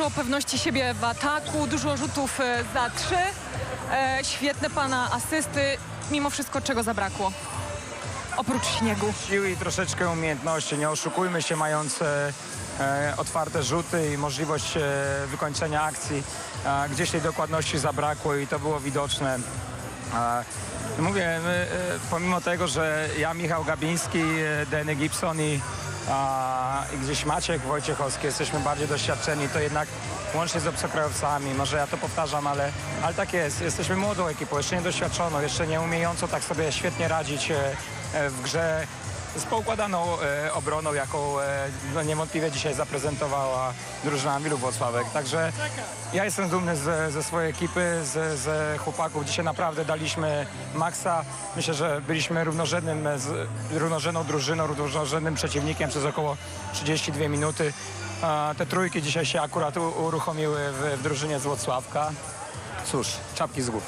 Dużo pewności siebie w ataku, dużo rzutów e, za trzy. E, świetne pana asysty. Mimo wszystko czego zabrakło? Oprócz śniegu. Siły i troszeczkę umiejętności. Nie oszukujmy się, mając e, e, otwarte rzuty i możliwość e, wykończenia akcji. E, gdzieś tej dokładności zabrakło i to było widoczne. Mówię, e, pomimo tego, że ja, Michał Gabiński, Danny Gibson i, a, gdzieś Maciek Wojciechowski jesteśmy bardziej doświadczeni, to jednak łącznie z obcokrajowcami, może ja to powtarzam, ale, ale tak jest. Jesteśmy młodą ekipą, jeszcze niedoświadczoną, jeszcze nie umiejącą tak sobie świetnie radzić e, e, w grze z poukładaną e, obroną, jaką e, no, niewątpliwie dzisiaj zaprezentowała drużyna Milu Włocławek. Także ja jestem dumny ze, ze swojej ekipy, ze, ze chłopaków. Dzisiaj naprawdę daliśmy maksa. Myślę, że byliśmy równorzędnym, z, równorzędną drużyną, równorzędnym przeciwnikiem przez około 32 minuty. Te trójki dzisiaj się akurat uruchomiły w, w drużynie z Włocławka. Cóż, czapki z głów.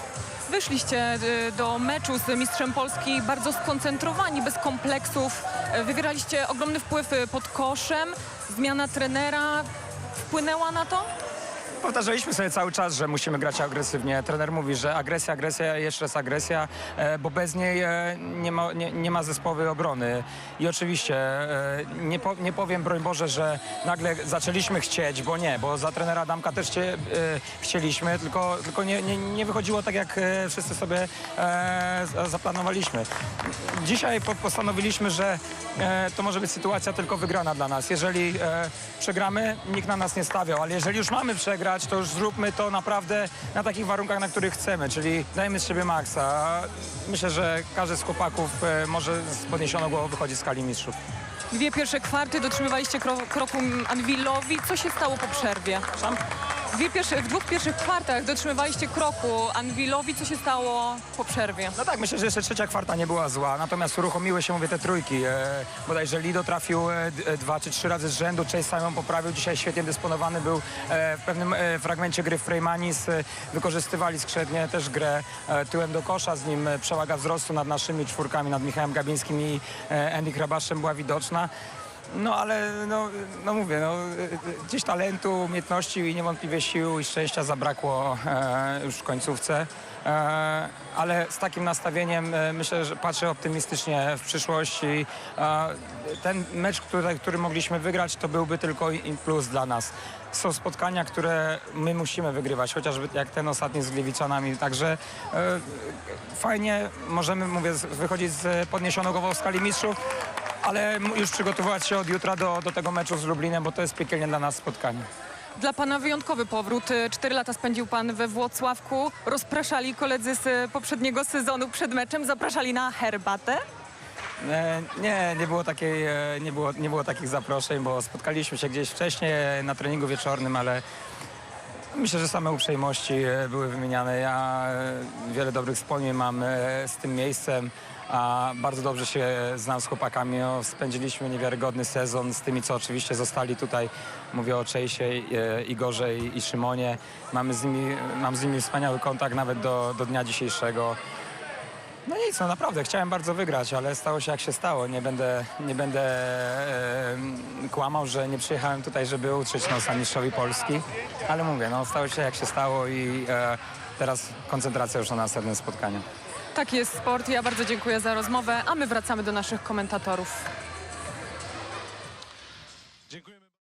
Wyszliście y, do meczu z mistrzem Polski bardzo skoncentrowani, bez kompleksów. E, Wywieraliście ogromny wpływ y, pod koszem. Zmiana trenera wpłynęła na to? Powtarzaliśmy sobie cały czas, że musimy grać agresywnie. Trener mówi, że agresja, agresja, jeszcze raz agresja, e, bo bez niej e, nie ma, nie, nie ma zespołowej obrony. I oczywiście e, nie, po, nie powiem, broń Boże, że nagle zaczęliśmy chcieć, bo nie, bo za trenera Damka też cię, chcieliśmy, tylko, tylko nie, nie, nie wychodziło tak, jak wszyscy sobie za- zaplanowaliśmy. Dzisiaj po, postanowiliśmy, że to może być sytuacja tylko wygrana dla nas. Jeżeli przegramy, nikt na nas nie stawiał, ale jeżeli już mamy przegrać, to już zróbmy to naprawdę na takich warunkach, na których chcemy, czyli dajmy z siebie maksa. Myślę, że każdy z chłopaków e, może z podniesioną głową wychodzi z skali mistrzów. Dwie pierwsze kwarty dotrzymywaliście kro kroku Anwilowi. Co się stało po przerwie? Sam? W dwóch pierwszych kwartach dotrzymywaliście kroku Anwilowi. Co się stało po przerwie? No tak, myślę, że jeszcze trzecia kwarta nie była zła, natomiast uruchomiły się, mówię, te trójki. E, bodajże Lido trafił e, e, dwa czy trzy razy z rzędu, Chase Simon poprawił, dzisiaj świetnie dysponowany był e, w pewnym e, fragmencie gry Freymanis. E, wykorzystywali skrzętnie też grę e, tyłem do kosza, z nim e, przewaga wzrostu nad naszymi czwórkami, nad Michałem Gabińskim i e, Andy Krabaszem była widoczna. No ale no, no mówię, no, gdzieś talentu, umiejętności i niewątpliwie sił i szczęścia zabrakło e, już w końcówce. E, ale z takim nastawieniem e, myślę, że patrzę optymistycznie w przyszłość i e, ten mecz, który, który mogliśmy wygrać, to byłby tylko in plus dla nas. Są spotkania, które my musimy wygrywać, chociażby jak ten ostatni z Gliwiczanami. Także e, fajnie możemy, mówię, wychodzić z podniesioną głową w skali mistrzów, ale już przygotowywać się od jutra do, do tego meczu z Lublinem, bo to jest piekielnie dla nas spotkanie. Dla pana wyjątkowy powrót. Y, Cztery lata spędził pan we Włocławku. Rozpraszali koledzy z y, poprzedniego sezonu przed meczem, zapraszali na herbatę. E, Nie, nie było, takiej, e, nie, było, nie było takich zaproszeń, bo spotkaliśmy się gdzieś wcześniej na treningu wieczornym, ale myślę, że same uprzejmości e, były wymieniane. Ja e, wiele dobrych wspomnień mam e, z tym miejscem, a bardzo dobrze się znam z chłopakami. Spędziliśmy niewiarygodny sezon z tymi, co oczywiście zostali tutaj. Mówię o Czejsie, Igorze i Szymonie. Mamy z nimi, mam z nimi wspaniały kontakt nawet do, do dnia dzisiejszego. No nic, no naprawdę, chciałem bardzo wygrać, ale stało się jak się stało. Nie będę, nie będę e, kłamał, że nie przyjechałem tutaj, żeby utrzeć nosa mistrzowi Polski, ale mówię, no stało się jak się stało i e, teraz koncentracja już na następnym spotkaniu. Tak jest sport. Ja bardzo dziękuję za rozmowę, a my wracamy do naszych komentatorów.